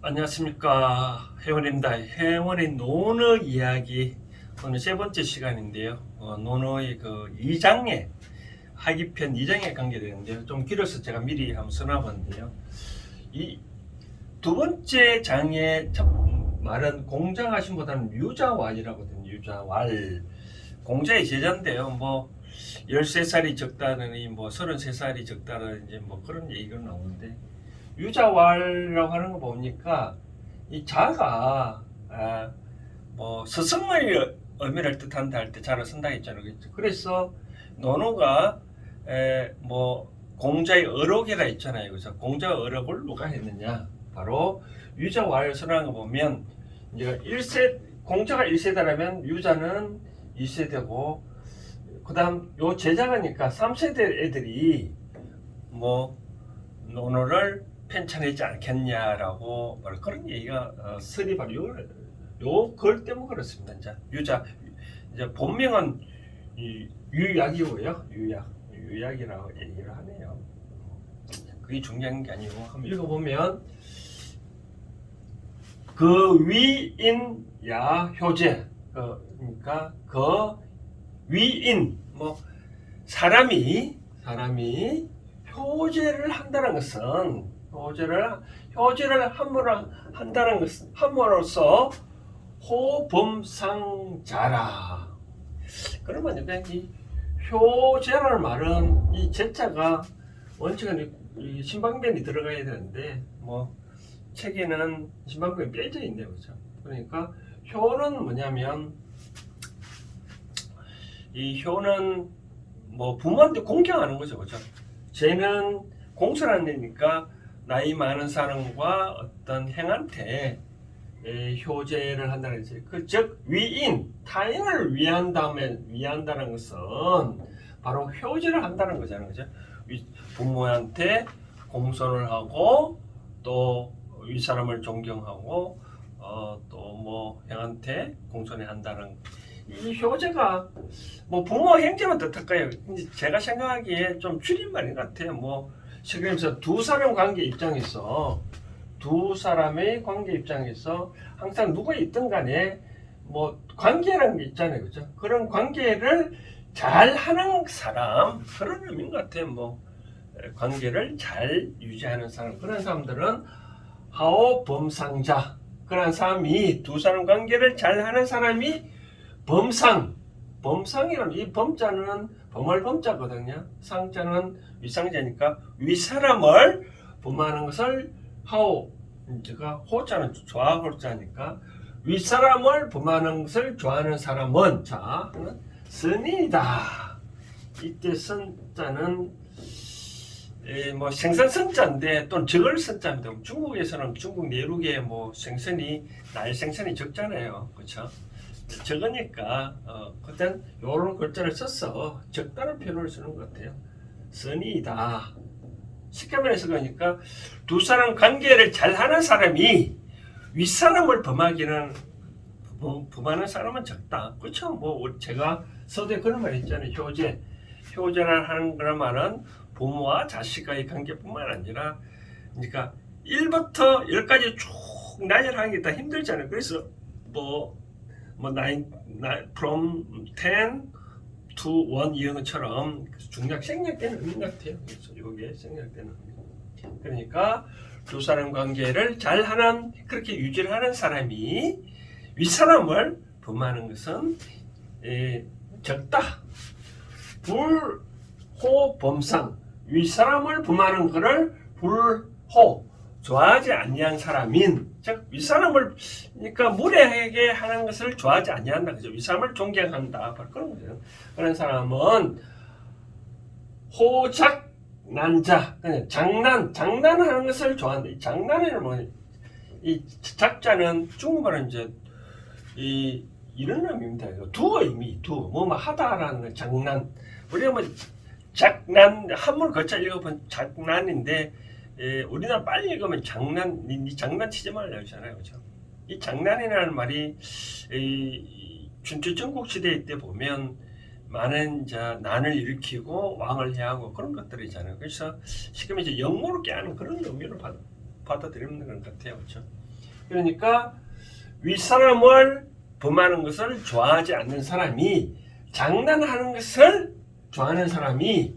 안녕하십니까 회원입니다. 회원의 논어 이야기 오늘 세 번째 시간인데요. 어, 논어의 그 2장에 하기편 2장에 관계되는데요. 좀 길어서 제가 미리 한번 써놔봤는데요. 이 두 번째 장의 첫 말은 공자하심보다는 유자왈이라거든요. 유자왈 공자의 제자인데요. 뭐 13살이 적다느니 뭐 33살이 적다느니 뭐 그런 얘기가 나오는데 유자왈이라고 하는 거 보니까 이 자가 아, 뭐 스승의 의미를 뜻한다 할 때 자를 쓴다 했잖아요. 그렇죠? 그래서 논어가 에, 뭐 공자의 어록이라 있잖아요. 그래서 공자 어록을 누가 했느냐? 바로 유자왈을 선언한 거 보면 이제 1세 공자가 1세대라면 유자는 2세대고 그다음 요 제자가니까 3세대 애들이 뭐 논어를 편찬하지 않겠냐라고 뭐 그런 얘기가 어, 설이 바로 요, 요글 때문에 그렇습니다. 이제 유자 이제 본명은 이 유약이고요. 유약 유약이라고 얘기를 하네요. 그게 중요한 게 아니고 한번 읽어보면 그 위인 야 효제 그, 그러니까 그 위인 뭐 사람이 사람이 효제를 한다는 것은 효제를 효제를 함으로 한다는 것은 함으로써 호범상자라. 그러면 그냥 이 효제라는 말은 이 제자가 원칙은 이 신방변이 들어가야 되는데 뭐 책에는 신방변이 빼져 있네요, 그렇죠? 그러니까 효는 뭐냐면 이 효는 뭐 부모한테 공경하는 거죠, 그렇죠? 쟤는 안 내니까 나이 많은 사람과 어떤 행한테 에, 효제를 한다는 거지. 그즉 위인 타인을 위한 다음에 위한다는 것은 바로 효제를 한다는 거잖아요, 그죠? 위- 부모한테 공손을 하고 또위 사람을 존경하고 어, 또뭐 행한테 공손해 한다는 이 효제가 뭐 부모 행제만 뜻할까요? 제가 생각하기에 좀 줄임말인 것 같아요. 뭐 그러면서 두 사람 관계 입장에서 두 사람의 관계 입장에서 항상 누가 있든 간에 뭐 관계라는 게 있잖아요, 그죠? 그런 관계를 잘 하는 사람 그런 의미인 것 같아요. 뭐 에, 관계를 잘 유지하는 사람 그런 사람들은 하오 범상자 그런 사람이 두 사람 관계를 잘 하는 사람이 범상 범상이라는 이 범자는 범할 범자거든요. 상자는 위상자니까 윗사람을 범하는 것을 하오 제가 호자는 좌호자니까 윗사람을 범하는 것을 좋아하는 사람은 자 선이다. 이때 선자는 에, 뭐 생선 선자인데 또는 적을 선자인데 중국에서는 중국 내륙에 뭐 생선이 날 생선이 적잖아요, 그렇죠? 적으니까 어, 그땐 요런 글자를 써서 적다는 표현을 쓰는 것 같아요. 선이다. 쉽게 말해서 그러니까 두 사람 관계를 잘하는 사람이 윗사람을 범하기는 범- 범하는 사람은 적다. 그렇죠? 뭐 제가 서두에 그런 말 있잖아요. 효제. 효제를 하는 그런 말은 부모와 자식과의 관계뿐만 아니라 그러니까 1부터 10까지 쭉 나열하는 게 다 힘들잖아요. 그래서 뭐, 뭐, nine, from 10 to 1 이런 것처럼 중략 생략되는 의미 같아요. 그래서 이게 생략되는 의미. 그러니까 두 사람 관계를 잘 하는, 그렇게 유지를 하는 사람이 윗사람을 범하는 것은 에, 적다. 불호 범상. 윗사람을 범하는 것을 불호. 좋아하지 아니한 사람인 즉 윗사람을 그러니까 무례하게 하는 것을 좋아하지 아니한다. 그죠? 윗사람을 존경한다. 그런 거죠 그런 사람은 호작 난자 그냥 장난 장난하는 것을 좋아한다. 이 장난이란 뭐이 작자는 중국말은 이제 이 이런 의미입니다. 두 의미 두뭐뭐 하다라는 장난. 우리가 뭐 장난 한문 거쳐 읽어본 장난인데 예, 우리나라 빨리 읽으면 장난, 니, 니 장난치지 말라 그러잖아요. 그죠? 이 장난이라는 말이, 이, 춘추 전국 시대 때 보면 많은 이제 난을 일으키고 왕을 해하고 그런 것들이잖아요. 그래서 지금 이제 영모를 깨하는 그런 의미로 받, 받아들이는 것 같아요. 그죠? 그러니까 윗사람을 범하는 것을 좋아하지 않는 사람이 장난하는 것을 좋아하는 사람이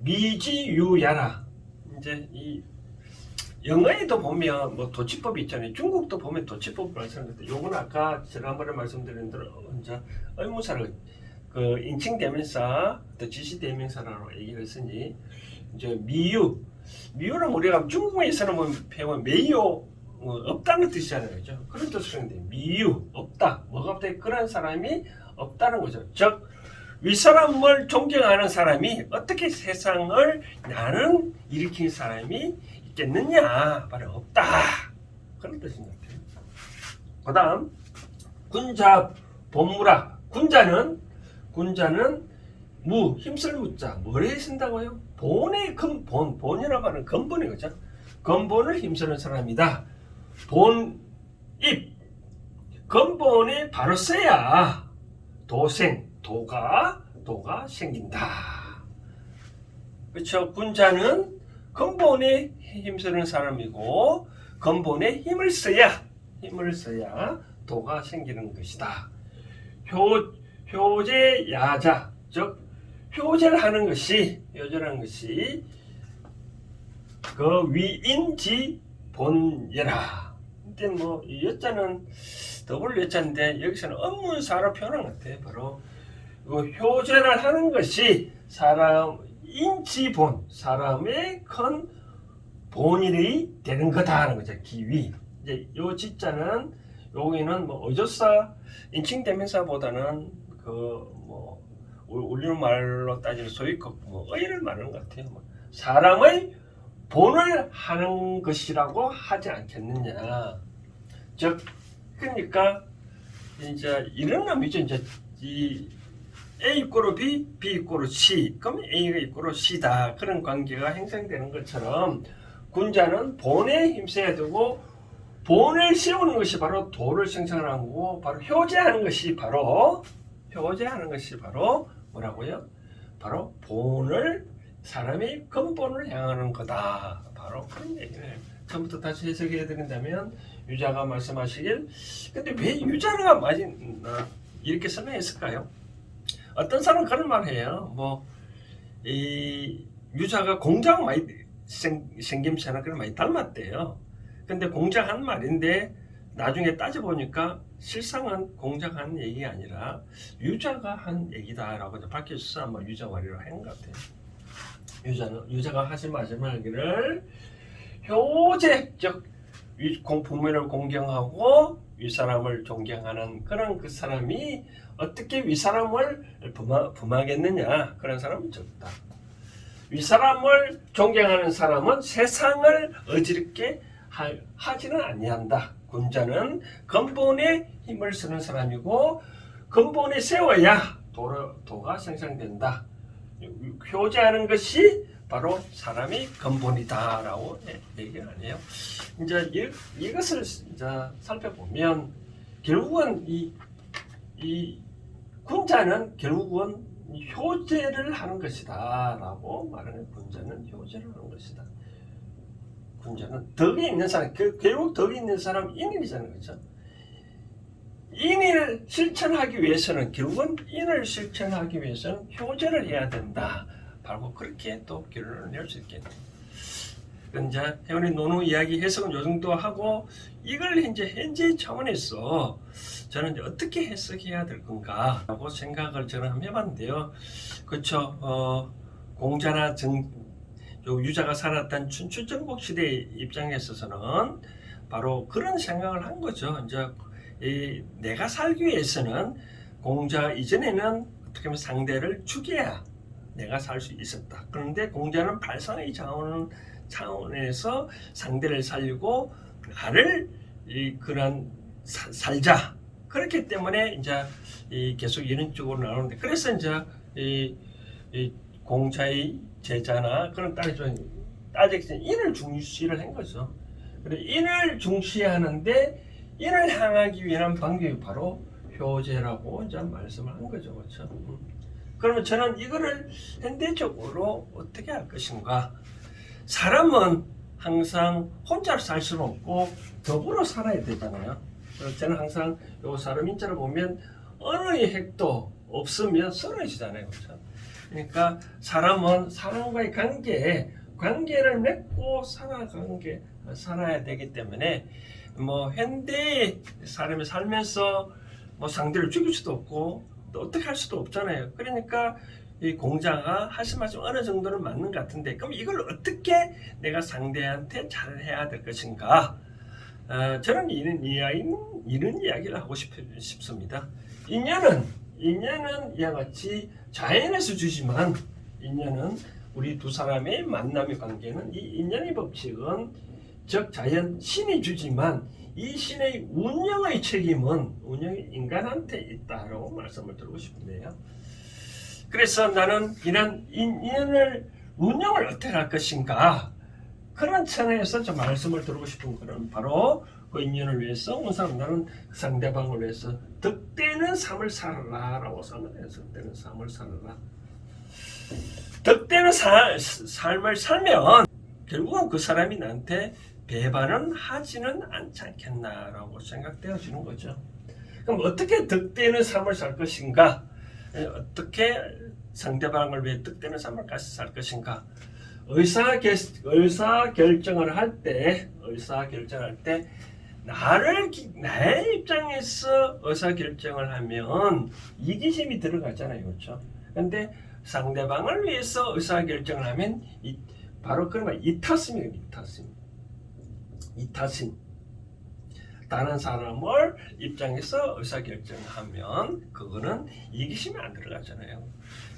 미지유야라. 이제 이 영어에도 보면 뭐 도치법이 있잖아요. 중국도 보면 도치법을 말씀하는데 요건 아까 지난번에 말씀드린 대로 이제 의무사를 그 인칭 대명사, 또 지시 대명사라고 얘기를 했으니 이제 미유, 미유는 우리가 중국에서는 뭐 배우면 매요 뭐 없다는 뜻이잖아요, 그죠? 그런 뜻으로 했는데 미유 없다, 뭐가 없다 그런 사람이 없다는 거죠. 즉 윗사람을 존경하는 사람이 어떻게 세상을 나는 일으킨 사람이 있겠느냐? 바로 없다. 그런 뜻인 것 같아요. 그 다음, 군자, 본무라. 군자는, 군자는 무, 힘쓸 무자. 뭐에 쓴다고요? 본의 근본, 본이라고 하는 근본이 거죠. 근본을 힘쓰는 사람이다. 본, 입. 근본이 바로 써야 도생, 도가, 도가 생긴다. 그렇죠. 군자는 근본에 힘쓰는 사람이고 근본에 힘을 써야 힘을 써야 도가 생기는 것이다. 효 효제 야자 즉 효제를 하는 것이 효제를 하는 것이 그 위인지 본예라. 근데 뭐이 여자는 더블 여자인데 여기서는 업무사로 표현한 것 같아요. 바로 그 효제를 하는 것이 사람 인지본 사람의 큰 본일이 되는 거다라는 거죠. 기위. 이제 요 지자는 여기는 뭐 어조사 인칭 대명사보다는 그뭐 우리는 말로 따지면 소위 뭐 의를 말하는 것 같아요. 뭐 사람의 본을 하는 것이라고 하지 않겠느냐. 즉 그러니까 이제 이런 의미죠. 이제 이 A 이꼬로 B, B 이꼬로 C. 그럼 A가 이꼬로 C다. 그런 관계가 형성되는 것처럼 군자는 본에 힘써야 되고 본을 세우는 것이 바로 도를 생성하는 거고 바로 효제하는 것이 바로 효제하는 것이 바로 뭐라고요? 바로 본을 사람의 근본을 향하는 거다. 바로 그런 얘기를 처음부터 다시 해석해야 된다면 유자가 말씀하시길 근데 왜 유자가 맞이 이렇게 설명했을까요? 어떤 사람은 그런 말 해요. 뭐, 이, 유자가 공장 많이 생, 생김새나 그런 많이 닮았대요. 근데 공작 한 말인데, 나중에 따져보니까 실상은 공작 한 얘기가 아니라 유자가 한 얘기다라고 밝혀져서 아마 유자 말이라고 한것 같아요. 유자는, 유자가 하신 마지막을 효제, 즉, 부모를 공경하고 윗사람을 존경하는 그런 그 사람이 어떻게 윗사람을 범하, 범하겠느냐 그런 사람은 적다. 윗사람을 존경하는 사람은 세상을 어지럽게 하, 하지는 아니한다. 군자는 근본에 힘을 쓰는 사람이고 근본에 세워야 도로, 도가 생성된다. 효제하는 것이 바로 사람이 근본이다라고 얘기를 하네요. 이제 이, 이것을 이제 살펴보면 결국은 이, 이 군자는 결국은 효제를 하는 것이다라고 말하는 군자는 효제를 하는 것이다. 군자는 덕이 있는 사람, 그, 결국 덕이 있는 사람 인일이잖아요, 그렇죠? 인을 실천하기 위해서는 결국은 인을 실천하기 위해서는 효제를 해야 된다. 바로 그렇게 또 결론을 낼 수 있겠네요. 이제 태원이 노노 이야기 해석은 요 정도 하고 이걸 이제 현재 차원에서 저는 이제 어떻게 해석해야 될 건가라고 생각을 저는 한번 해봤는데요. 그렇죠. 어, 공자나 정, 요 유자가 살았던 춘추전국 시대 입장에 있어서는 바로 그런 생각을 한 거죠. 이제 이 내가 살기 위해서는 공자 이전에는 어떻게 보면 상대를 죽여야 내가 살 수 있었다. 그런데 공자는 발상의 차원, 차원에서 상대를 살리고 나를 이 그런 사, 살자. 그렇기 때문에 이제 이 계속 이런 쪽으로 나오는데 그래서 이제 이, 이 공자의 제자나 그런 좀 따지기 인을 중시를 한 거죠. 그래 인을 중시하는데 인을 향하기 위한 방법이 바로 효제라고 이제 말씀을 한 거죠, 그렇죠? 그러면 저는 이거를 현대적으로 어떻게 할 것인가? 사람은 항상 혼자 살 수는 없고 더불어 살아야 되잖아요. 그래서 저는 항상 요 사람인자를 보면 어느 핵도 없으면 쓰러지잖아요. 그렇죠? 그러니까 사람은 사람과의 관계에 관계를 맺고 살아가는 게 살아야 되기 때문에 뭐 현대 사람이 살면서 뭐 상대를 죽일 수도 없고 또 어떻게 할 수도 없잖아요. 그러니까 이 공자가 하신 말씀 어느 정도는 맞는 것 같은데 그럼 이걸 어떻게 내가 상대한테 잘 해야 될 것인가? 어, 저는 이런 이야기 이런 이야기를 하고 싶, 싶습니다. 인연은 인연은 이와 같이 자연에서 주지만 인연은 우리 두 사람의 만남의 관계는 이 인연의 법칙은 즉 자연 신이 주지만 이 신의 운영의 책임은 운영이 인간한테 있다라고 말씀을 드리고 싶은데요. 그래서 나는 이런 인연을 운영을 어떻게 할 것인가 그런 차원에서 좀 말씀을 드리고 싶은 것은 바로 그 인연을 위해서 우선 나는 상대방을 위해서 득되는 삶을 살아라라고 선언해요. 득되는 삶을 살아라. 득되는 사- 삶을 살면 결국은 그 사람이 나한테 배반은 하지는 않지 않겠나라고 생각되어지는 거죠. 그럼 어떻게 득되는 삶을 살 것인가? 에, 어떻게 상대방을 위해 득되는 삶을 살 것인가? 의사 결 의사 결정을 할 때 의사 결정할 때 나를 기- 나의 입장에서 의사 결정을 하면 이기심이 들어가잖아요, 그렇죠? 근데 상대방을 위해서 의사 결정을 하면 이, 바로 거 이타심이에요, 이타심. 이타심. 다른 사람을 입장에서 의사 결정하면 그거는 이기심이 안 들어가잖아요.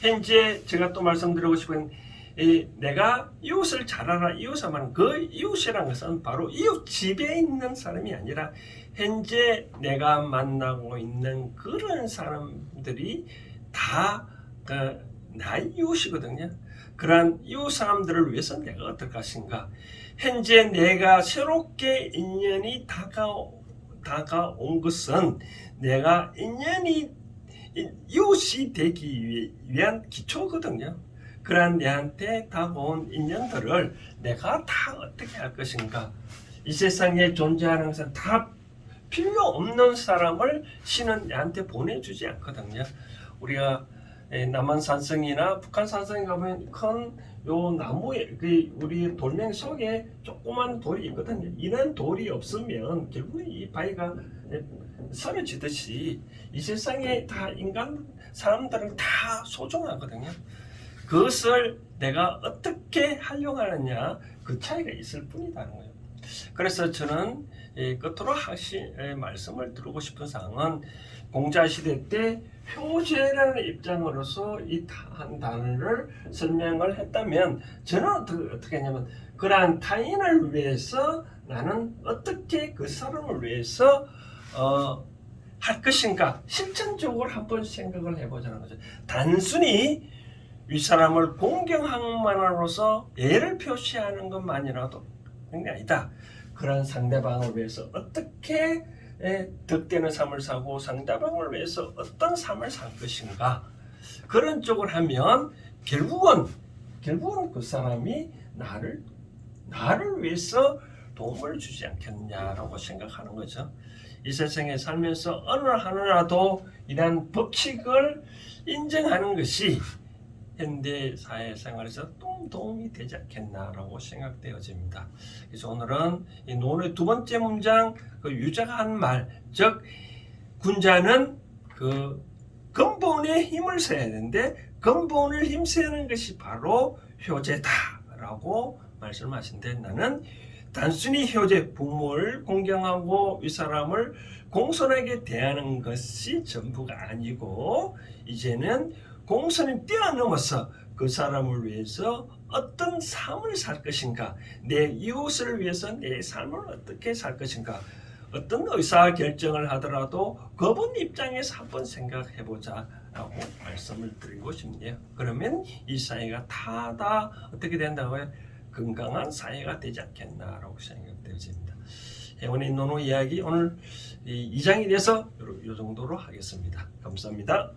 현재 제가 또 말씀드리고 싶은 이 내가 이웃을 잘 알아 이웃하면 그 이웃이라는 것은 바로 이웃 집에 있는 사람이 아니라 현재 내가 만나고 있는 그런 사람들이 다 그 나의 이웃이거든요. 그러한 이웃 사람들을 위해서 내가 어떨 것인가? 현재 내가 새롭게 인연이 다가오, 다가온 것은 내가 인연이 이- 이웃이 되기 위- 위한 기초거든요. 그러한 내한테 다가온 인연들을 내가 다 어떻게 할 것인가? 이 세상에 존재하는 것은 다 필요 없는 사람을 신은 내한테 보내주지 않거든요. 우리가 에, 남한 산성이나 북한 산성에 가면 큰 요 나무에 그 우리 돌멩이 속에 조그만 돌이 있거든요. 이런 돌이 없으면 결국 이 바위가 에, 사라지듯이 이 세상에 다 인간 사람들은 다 소중하거든요. 그것을 내가 어떻게 활용하느냐 그 차이가 있을 뿐이다는 거예요. 그래서 저는 이 끝으로 하시 에, 말씀을 드리고 싶은 사항은 공자 시대 때 효제라는 입장으로서 이 한 단어를 설명을 했다면 저는 어떻게, 어떻게 했냐면 그러한 타인을 위해서 나는 어떻게 그 사람을 위해서 어, 할 것인가 실천적으로 한번 생각을 해보자는 거죠. 단순히 이 사람을 공경함만으로서 예를 표시하는 것만이라도 그런 게 아니다. 그런 상대방을 위해서 어떻게 에, 득되는 삶을 사고 상대방을 위해서 어떤 삶을 살 것인가 그런 쪽을 하면 결국은 결국은 그 사람이 나를 나를 위해서 도움을 주지 않겠냐라고 생각하는 거죠. 이 세상에 살면서 어느 하나라도 이러한 법칙을 인정하는 것이 현대 사회 생활에서 좀 도움이 되지 않겠나라고 생각되어집니다. 그래서 오늘은 이 논의 두 번째 문장 그 유자가 한 말, 즉 군자는 그 근본에 힘을 써야 되는데 근본을 힘쓰는 것이 바로 효제다라고 말씀하신데 나는 단순히 효제 부모를 공경하고 이 사람을 공손하게 대하는 것이 전부가 아니고 이제는 공손을 뛰어넘어서 그 사람을 위해서 어떤 삶을 살 것인가 내 이웃을 위해서 내 삶을 어떻게 살 것인가 어떤 의사 결정을 하더라도 그분 입장에서 한번 생각해 보자라고 말씀을 드리고 싶네요. 그러면 이 사회가 다 다 어떻게 된다고요? 건강한 사회가 되지 않겠나라고 생각되어집니다. 행운의 노노 이야기 오늘 이 2장이 돼서 이 정도로 하겠습니다. 감사합니다.